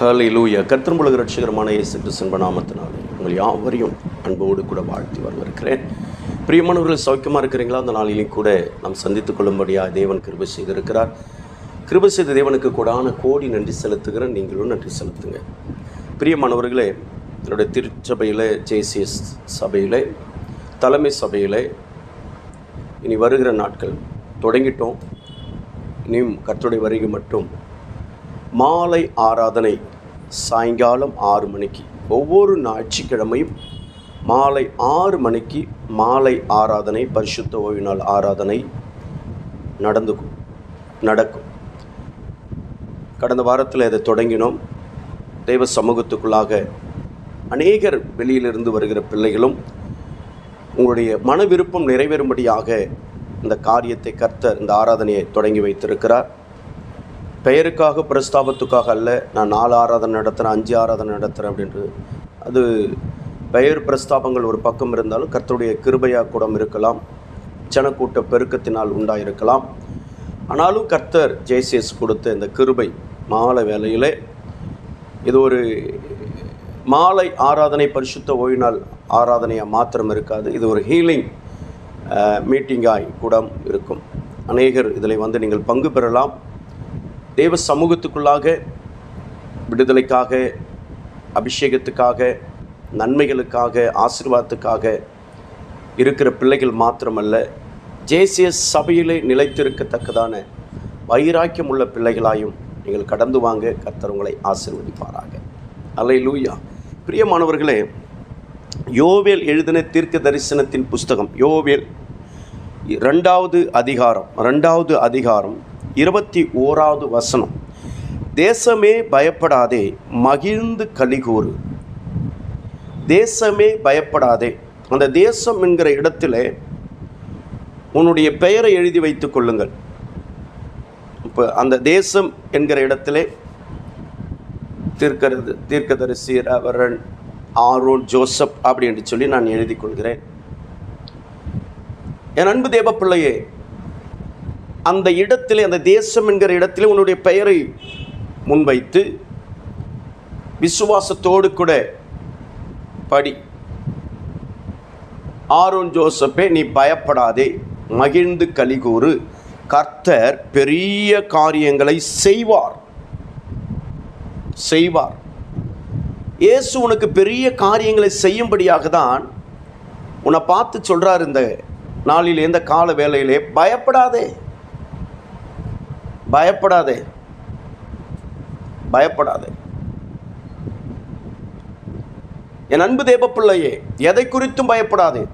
ஹalleluya கர்த்தருமுலக ரட்சகரமான இயேசு கிறிஸ்துவின் நாமத்தினாலே உங்கள் யாவரையும் அன்போடு கூட வாழ்த்தி வரவிருக்கிறேன் பிரியமானவர்கள் சௌக்கியமாக இருக்கிறீங்களா? அந்த நாளிலையும் கூட நாம் சந்தித்துக் கொள்ளும்படியாக தேவன் கிருபை செய்திருக்கிறார். கிருபை செய்த தேவனுக்கு கூடான கோடி நன்றி செலுத்துகிறேன் நீங்களும் நன்றி செலுத்துங்க. பிரியமானவர்களே என்னுடைய திருச்சபையில் ஜேசிஎஸ் சபையில் தலைமை சபையில் இனி வருகிற நாட்கள் தொடங்கிட்டோம். இனியும் கர்த்தருடைய வருகை மட்டும் மாலை ஆராதனை சாயங்காலம் ஆறு மணிக்கு. ஒவ்வொரு ஞாயிற்றுக்கிழமையும் மாலை ஆறு மணிக்கு மாலை ஆராதனை பரிசுத்த ஓய்வு நாள் ஆராதனை நடந்துக்கும் நடக்கும். கடந்த வாரத்தில் இதை தொடங்கினோம். தெய்வ சமூகத்துக்குள்ளாக அநேகர் வெளியிலிருந்து வருகிற பிள்ளைகளும் உங்களுடைய மன விருப்பம் நிறைவேறும்படியாக இந்த காரியத்தை கர்த்தர் இந்த ஆராதனையை தொடங்கி வைத்திருக்கிறார். பெயருக்காக பிரஸ்தாபத்துக்காக அல்ல நான் நாலு ஆராதனை நடத்துகிறேன் அஞ்சு ஆராதனை நடத்துகிறேன் அப்படின்ட்டு அது பெயர் பிரஸ்தாபங்கள் ஒரு பக்கம் இருந்தாலும் கர்த்தருடைய கிருபையாக கூட இருக்கலாம். ஜனக்கூட்ட பெருக்கத்தினால் உண்டாயிருக்கலாம். ஆனாலும் கர்த்தர் ஜேசிஎஸ் கொடுத்த இந்த கிருபை மாலை வேலையிலே இது ஒரு மாலை ஆராதனை பரிசுத்த ஓய்வு நாள் ஆராதனையாக மாத்திரம் இருக்காது. இது ஒரு ஹீலிங் மீட்டிங்காய் கூட இருக்கும். அநேகர் இதில் வந்து நீங்கள் பங்கு பெறலாம். தேவ சமூகத்துக்குள்ளாக விடுதலைக்காக அபிஷேகத்துக்காக நன்மைகளுக்காக ஆசிர்வாதத்துக்காக இருக்கிற பிள்ளைகள் மாத்திரமல்ல ஜேசிஎஸ் சபையிலே நிலைத்திருக்கத்தக்கதான வைராக்கியம் உள்ள பிள்ளைகளாயும் நீங்கள் கடந்து வாங்க கர்த்தர் உங்களை ஆசீர்வதிப்பாராக. அல்லை லூயா பிரியமானவர்களே யோவேல் எழுதின தீர்க்க தரிசனத்தின் புஸ்தகம் யோவேல் ரெண்டாவது அதிகாரம் ரெண்டாவது அதிகாரம் இருபத்தி ஓராவது வசனம். தேசமே பயப்படாதே மகிழ்ந்து கலிகூறு. தேசமே பயப்படாதே. அந்த தேசம் என்கிற இடத்துல உன்னுடைய பெயரை எழுதி வைத்துக் கொள்ளுங்கள். இப்போ அந்த தேசம் என்கிற இடத்துல தீர்க்கிறது தீர்க்கதரிசி ரவரன் ஆரோன் ஜோசப் அப்படி என்று சொல்லி நான் எழுதி கொள்கிறேன். என் அன்பு தேவ பிள்ளையே அந்த இடத்திலே அந்த தேசம் என்கிற இடத்திலே உன்னுடைய பெயரை முன்வைத்து விசுவாசத்தோடு கூட படி. ஆரோன் ஜோசப்பே நீ பயப்படாதே. மகிழ்ந்து கலிகூறு. கர்த்தர் பெரிய காரியங்களை செய்வார். செய்வார். இயேசு உனக்கு பெரிய காரியங்களை செய்யும்படியாக தான் உன்னை பார்த்து சொல்கிறார் இந்த நாளிலே இந்த கால வேலையிலே பயப்படாதே. பயப்படாதே. பயப்படாதே. என் அன்பு தேவ பிள்ளையே எதை குறித்தும் பயப்படாதே.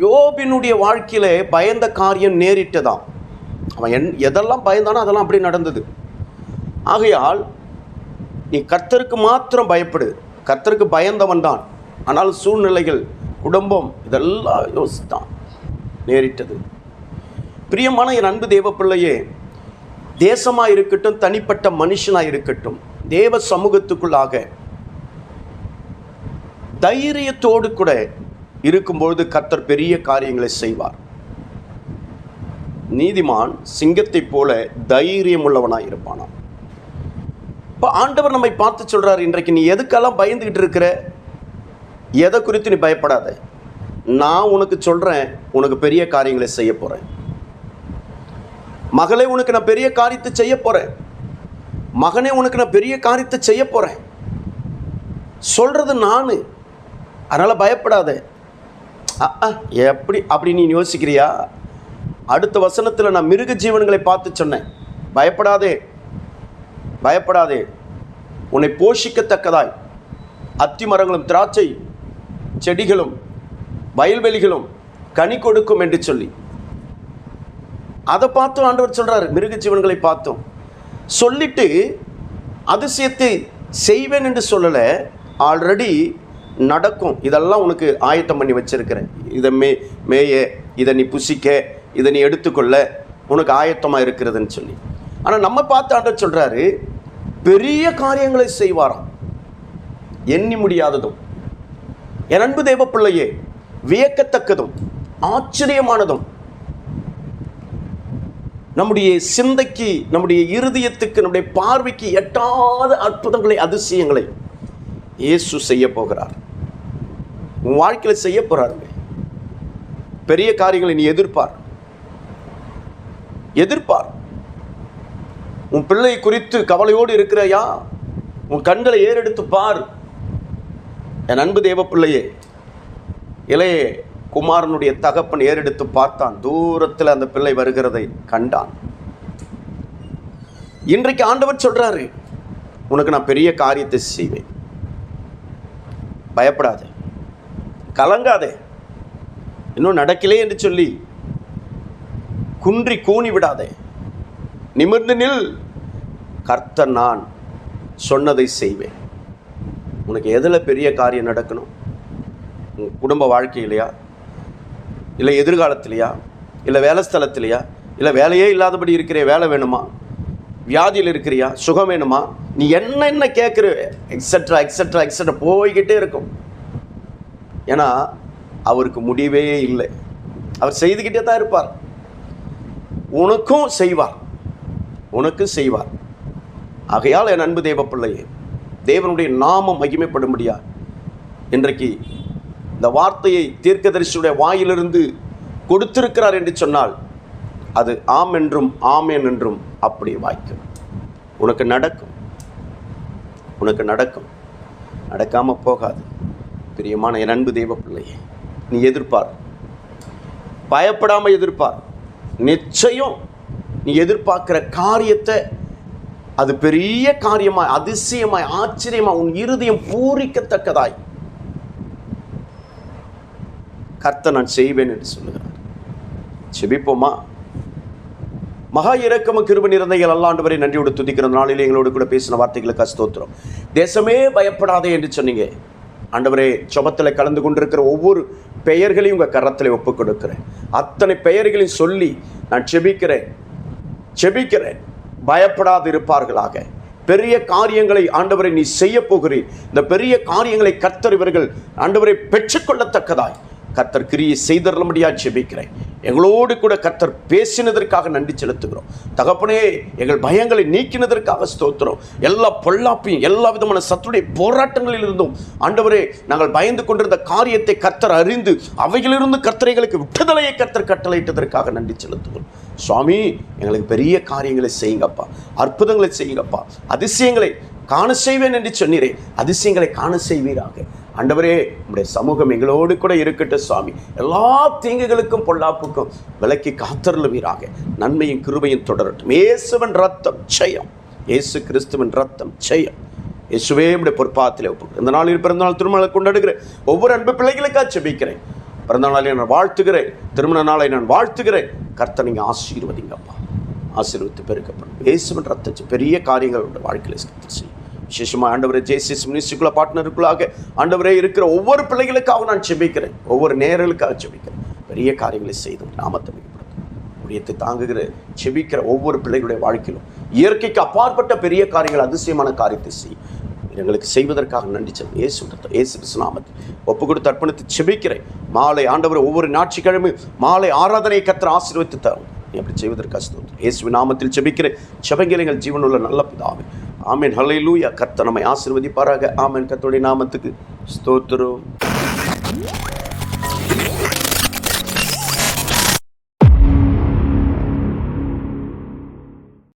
யோபினுடைய வாழ்க்கையிலே பயந்த காரியம் நேரிட்டதாம். அவன் என் எதெல்லாம் பயந்தானோ அதெல்லாம் அப்படி நடந்தது. ஆகையால் நீ கர்த்தருக்கு மாத்திரம் பயப்படு. கர்த்தருக்கு பயந்தவன் தான். ஆனால் சூழ்நிலைகள் குடும்பம் இதெல்லாம் யோசித்தான். நேரிட்டது. பிரியமான என் அன்பு தேவ பிள்ளையே தேசமாக இருக்கட்டும் தனிப்பட்ட மனுஷனாக இருக்கட்டும் தேவ சமூகத்துக்குள்ளாக தைரியத்தோடு கூட இருக்கும்பொழுது கத்தர் பெரிய காரியங்களை செய்வார். நீதிமான் சிங்கத்தைப் போல தைரியம் உள்ளவனாக இருப்பானாம் இப்போ ஆண்டவர் நம்மை பார்த்து சொல்கிறார் இன்றைக்கு நீ எதுக்கெல்லாம் பயந்துக்கிட்டு இருக்கிற? எதை குறித்து நீ பயப்படாத? நான் உனக்கு சொல்கிறேன் உனக்கு பெரிய காரியங்களை செய்ய போகிறேன் மகளே உனக்கு நான் பெரிய காரியத்தை செய்ய போகிறேன் மகனே உனக்கு நான் பெரிய காரியத்தை செய்ய போகிறேன் சொல்கிறது நான். அதனால் பயப்படாத. அ எப்படி அப்படி நீ யோசிக்கிறியா? அடுத்த வசனத்தில் நான் மிருக ஜீவன்களை பார்த்து சொன்னேன். பயப்படாதே. பயப்படாதே. உன்னை போஷிக்கத்தக்கதாய். அத்தி மரங்களும் திராட்சை செடிகளும் வயல்வெளிகளும் கனி கொடுக்கும் என்று சொல்லி. அதை பார்த்தும் ஆண்டவர் சொல்கிறார் மிருக ஜீவன்களை பார்த்தோம். சொல்லிட்டு அதிசயத்தை செய்வேன் என்று சொல்லலை ஆல்ரெடி நடக்கும். இதெல்லாம் உனக்கு ஆயத்தம் பண்ணி வச்சிருக்கிறேன். இதை மே மேய இதை நீ புசிக்க இதை நீ எடுத்துக்கொள்ள உனக்கு ஆயத்தமாக இருக்கிறதுன்னு சொல்லி. ஆனால் நம்ம பார்த்து ஆண்டவர் சொல்கிறாரு பெரிய காரியங்களை செய்வாராம். எண்ணி முடியாததும் என் அன்பு தேவ பிள்ளையே வியக்கத்தக்கதும் ஆச்சரியமானதும் நம்முடைய சிந்தைக்கு நம்முடைய இருதயத்துக்கு நம்முடைய பார்வைக்கு எட்டாத அற்புதங்களை அதிசயங்களை இயேசு செய்ய போகிறார். உன் வாழ்க்கையில் செய்ய போகிறாருங்க பெரிய காரியங்களை நீ எதிர்பார் எதிர்ப்பார். உன் பிள்ளை குறித்து கவலையோடு இருக்கிறையா? உன் கண்களை ஏறெடுத்து பார். என் அன்பு தேவ பிள்ளையே இளைய குமாரனுடைய தகப்பன் ஏறெடுத்து பார்த்தான். தூரத்தில் அந்த பிள்ளை வருகிறதை கண்டான். இன்றைக்கு ஆண்டவர் சொல்றாரு உனக்கு நான் பெரிய காரியத்தை செய்வேன். பயப்படாதே. கலங்காதே. இன்னும் நடக்கலே என்று சொல்லி குன்றி கூனி விடாதே. நிமிர்ந்து நில். கர்த்த நான் சொன்னதை செய்வேன். உனக்கு எதில் பெரிய காரியம் நடக்கணும்? உன் குடும்ப வாழ்க்கையிலையா? இல்லை எதிர்காலத்திலையா? இல்லை வேலை ஸ்தலத்திலையா இல்லை வேலையே இல்லாதபடி இருக்கிற வேலை வேணுமா? வியாதியில் இருக்கிறியா? சுகம் வேணுமா? நீ என்ன என்ன கேட்குற எக்ஸட்ரா எக்ஸட்ரா எக்ஸட்ரா போய்கிட்டே இருக்கும். ஏன்னா அவருக்கு முடிவே இல்லை. அவர் செய்துக்கிட்டே தான் இருப்பார். உனக்கும் செய்வார். உனக்கு செய்வார். ஆகையால் என் அன்பு தேவ பிள்ளையே தேவனுடைய நாமம் மகிமைப்படும்படியா இன்றைக்கு இந்த வார்த்தையை தீர்க்கதரிசியுடைய வாயிலிருந்து கொடுத்திருக்கிறார் என்று சொன்னால் அது ஆம் என்றும் ஆமேன் என்றும் அப்படி வாய்க்கும். உனக்கு நடக்கும். உனக்கு நடக்கும். நடக்காம போகாது. பிரியமான என் அன்பு தெய்வ பிள்ளையே நீ எதிர்ப்பார். பயப்படாமல் எதிர்ப்பார். நிச்சயம் நீ எதிர்பார்க்கிற காரியத்தை அது பெரிய காரியமாய் அதிசயமாய் ஆச்சரியமாய் உன் இருதயம் பூரிக்கத்தக்கதாய் கர்த்த நான் செய்வேன் என்று சொல்லுகிறார். செபிப்போமா? மகா இறக்கம கிருப நிறைந்தைகள் அல்லாண்டு வரை நன்றியோடு துதிக்கிற நாளில் எங்களோடு கூட பேசின வார்த்தைகளுக்கு ஸ்தோத்திரம். தேசமே பயப்படாதே என்று சொன்னீங்க. ஆண்டவரே ஜபத்தில் கலந்து கொண்டிருக்கிற ஒவ்வொரு பெயர்களையும் உங்கள் கரத்தில் ஒப்புக் கொடுக்கிறேன் அத்தனை பெயர்களையும் சொல்லி நான் செபிக்கிறேன். செபிக்கிறேன். பயப்படாது இருப்பார்களாக. பெரிய காரியங்களை ஆண்டவரை நீ செய்ய போகிறீர். இந்த பெரிய காரியங்களை கர்த்தர் இவர்கள் ஆண்டவரை பெற்றுக்கொள்ளத்தக்கதாய். கத்தர் கிரியை செய்தருளும்படியா செபிக்கிறேன் எங்களோடு கூட கத்தர் பேசினதற்காக நன்றி செலுத்துகிறோம். தகப்பனே எங்கள் பயங்களை நீக்கினதற்காக ஸ்தோத்திரம். எல்லா பொல்லாப்பையும் எல்லா விதமான சத்துடைய போராட்டங்களில் இருந்தும் ஆண்டவரே நாங்கள் பயந்து கொண்டிருந்த காரியத்தை கத்தர் அறிந்து அவையிலிருந்து கர்த்தரைகளுக்கு விட்டுதலையை கத்தர் கட்டளையிட்டதற்காக நன்றி செலுத்துகிறோம். சுவாமி எங்களுக்கு பெரிய காரியங்களை செய்யுங்கப்பா. அற்புதங்களை செய்யுங்கப்பா. அதிசயங்களை காண செய்வேன் என்று சொன்னீரே. அதிசயங்களை காண செய்வீராக. ஆண்டவரே உங்களுடைய சமூகம் எங்களோடு கூட இருக்கட்டும் சுவாமி. எல்லா தீங்குகளுக்கும் பொல்லாப்புக்கும் விலக்கி காத்தருளுவீராக நன்மையும் கிருபையும் தொடரட்டும். இயேசுவன் ரத்தம் ஜெயம். இயேசு கிறிஸ்துவின் ரத்தம் ஜெயம். இயேசுவே நம்முடைய பொற்பாத்தில் ஒப்பு இந்த நாளில் பிறந்தநாள் திருமணம் கொண்டாடுகிற ஒவ்வொரு அன்பு பிள்ளைகளுக்காக செபிக்கிறேன் பிறந்த நாளை நான் வாழ்த்துகிறேன். திருமண நாளை நான் வாழ்த்துகிறேன். கர்த்தர் நீங்கள் ஆசீர்வதிங்கப்பா. ஆசீர்வத்து பெருக்கப்படும். இயேசுவின் ரத்தம் பெரிய காரியங்கள் உடைய வாழ்க்கையில் செய்யும் விசேஷமாக ஆண்டவரை ஜேசிஸ் மினிஸ்ட்ரிக்குள்ள பார்ட்னருக்குள்ளாக ஆண்டவரே இருக்கிற ஒவ்வொரு பிள்ளைகளுக்காக நான் செபிக்கிறேன் ஒவ்வொரு நேரங்களுக்காக செபிக்கிறேன் பெரிய காரியங்களை செய்தும் நாமத்தை ஊழியத்தை தாங்குகிற செபிக்கிற ஒவ்வொரு பிள்ளைகளுடைய வாழ்க்கையிலும் இயற்கைக்கு அப்பாற்பட்ட பெரிய காரியங்கள் அதிசயமான காரியத்தை செய்யும் எங்களுக்கு செய்வதற்காக நன்றி செல்வம் ஏசு ஏசு இயேசு ஒப்பு கொடுத்து அர்ப்பணித்து செபிக்கிறேன் மாலை ஆண்டவர் ஒவ்வொரு ஞாயிற்றுக்கிழமை மாலை ஆராதனை கத்திர ஆசீர்வித்து தரும். அப்படி செய்வதற்கு ஸ்தோத்திரம். இயேசு நாமத்தில் செபிக்கிறேன் செபங்கிலைகள் ஜீவனுள்ள நல்ல பிதாவே. ஆமென். ஹல்லேலூயா கர்த்தர் நம்மை ஆசிர்வதிப்பாராக. ஆமேன். கத்தோடைய நாமத்துக்கு ஸ்தோத்திரம்.